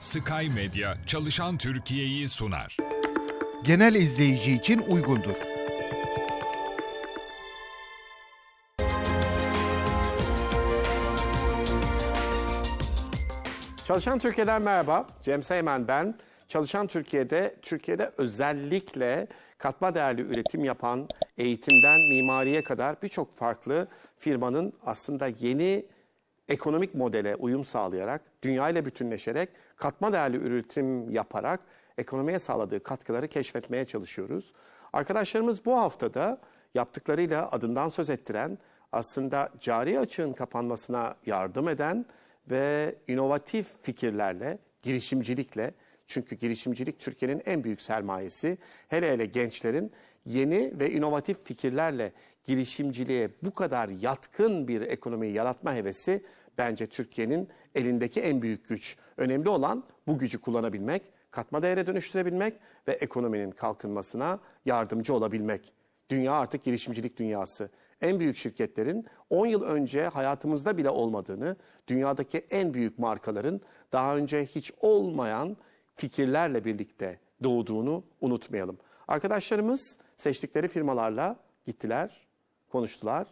Sky Medya çalışan Türkiye'yi sunar. genel izleyici için uygundur. Çalışan Türkiye'den merhaba. Cem Seymen ben. Çalışan Türkiye'de, Türkiye'de özellikle katma değerli üretim yapan eğitimden mimariye kadar birçok farklı firmanın aslında yeni ekonomik modele uyum sağlayarak, dünyayla bütünleşerek, katma değerli üretim yaparak ekonomiye sağladığı katkıları keşfetmeye çalışıyoruz. Arkadaşlarımız bu haftada yaptıklarıyla adından söz ettiren, aslında cari açığın kapanmasına yardım eden ve inovatif fikirlerle, girişimcilikle, çünkü girişimcilik Türkiye'nin en büyük sermayesi, hele hele gençlerin yeni ve inovatif fikirlerle girişimciliğe bu kadar yatkın bir ekonomiyi yaratma hevesi bence Türkiye'nin elindeki en büyük güç. Önemli olan bu gücü kullanabilmek, katma değere dönüştürebilmek ve ekonominin kalkınmasına yardımcı olabilmek. Dünya artık girişimcilik dünyası. En büyük şirketlerin 10 yıl önce hayatımızda bile olmadığını, dünyadaki en büyük markaların daha önce hiç olmayan fikirlerle birlikte doğduğunu unutmayalım. Arkadaşlarımız seçtikleri firmalarla gittiler, konuştular,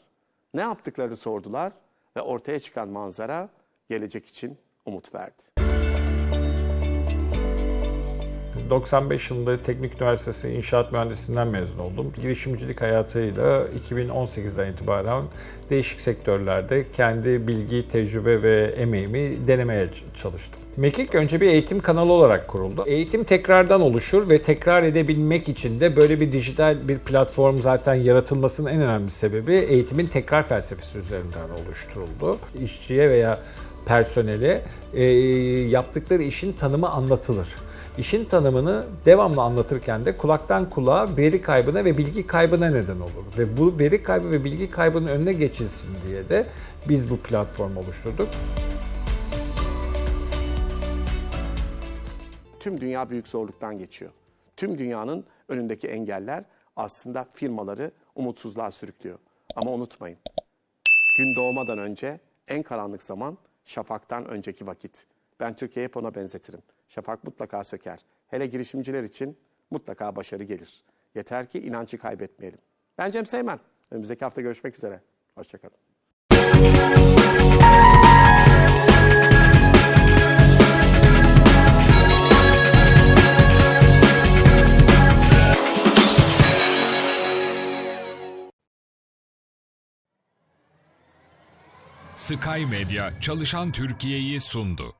ne yaptıklarını sordular ve ortaya çıkan manzara gelecek için umut verdi. 95 yılında Teknik Üniversitesi İnşaat Mühendisliğinden mezun oldum. Girişimcilik hayatıyla 2018'den itibaren değişik sektörlerde kendi bilgi, tecrübe ve emeğimi denemeye çalıştım. Mekik önce bir eğitim kanalı olarak kuruldu. Eğitim tekrardan oluşur ve tekrar edebilmek için de böyle bir dijital bir platform zaten yaratılmasının en önemli sebebi eğitimin tekrar felsefesi üzerinden oluşturuldu. İşçiye veya personele e, yaptıkları işin tanımı anlatılır. İşin tanımını devamlı anlatırken de kulaktan kulağa veri kaybına ve bilgi kaybına neden olur. Ve bu veri kaybı ve bilgi kaybının önüne geçilsin diye de biz bu platformu oluşturduk. Tüm dünya büyük zorluktan geçiyor. Tüm dünyanın önündeki engeller aslında firmaları umutsuzluğa sürüklüyor. Ama unutmayın, gün doğmadan önce en karanlık zaman şafaktan önceki vakit. Ben Türkiye'yi hep ona benzetirim. Şafak mutlaka söker. Hele girişimciler için mutlaka başarı gelir. Yeter ki inancı kaybetmeyelim. Ben Cem Seymen. Önümüzdeki hafta görüşmek üzere. Hoşçakalın. Sky Medya çalışan Türkiye'yi sundu.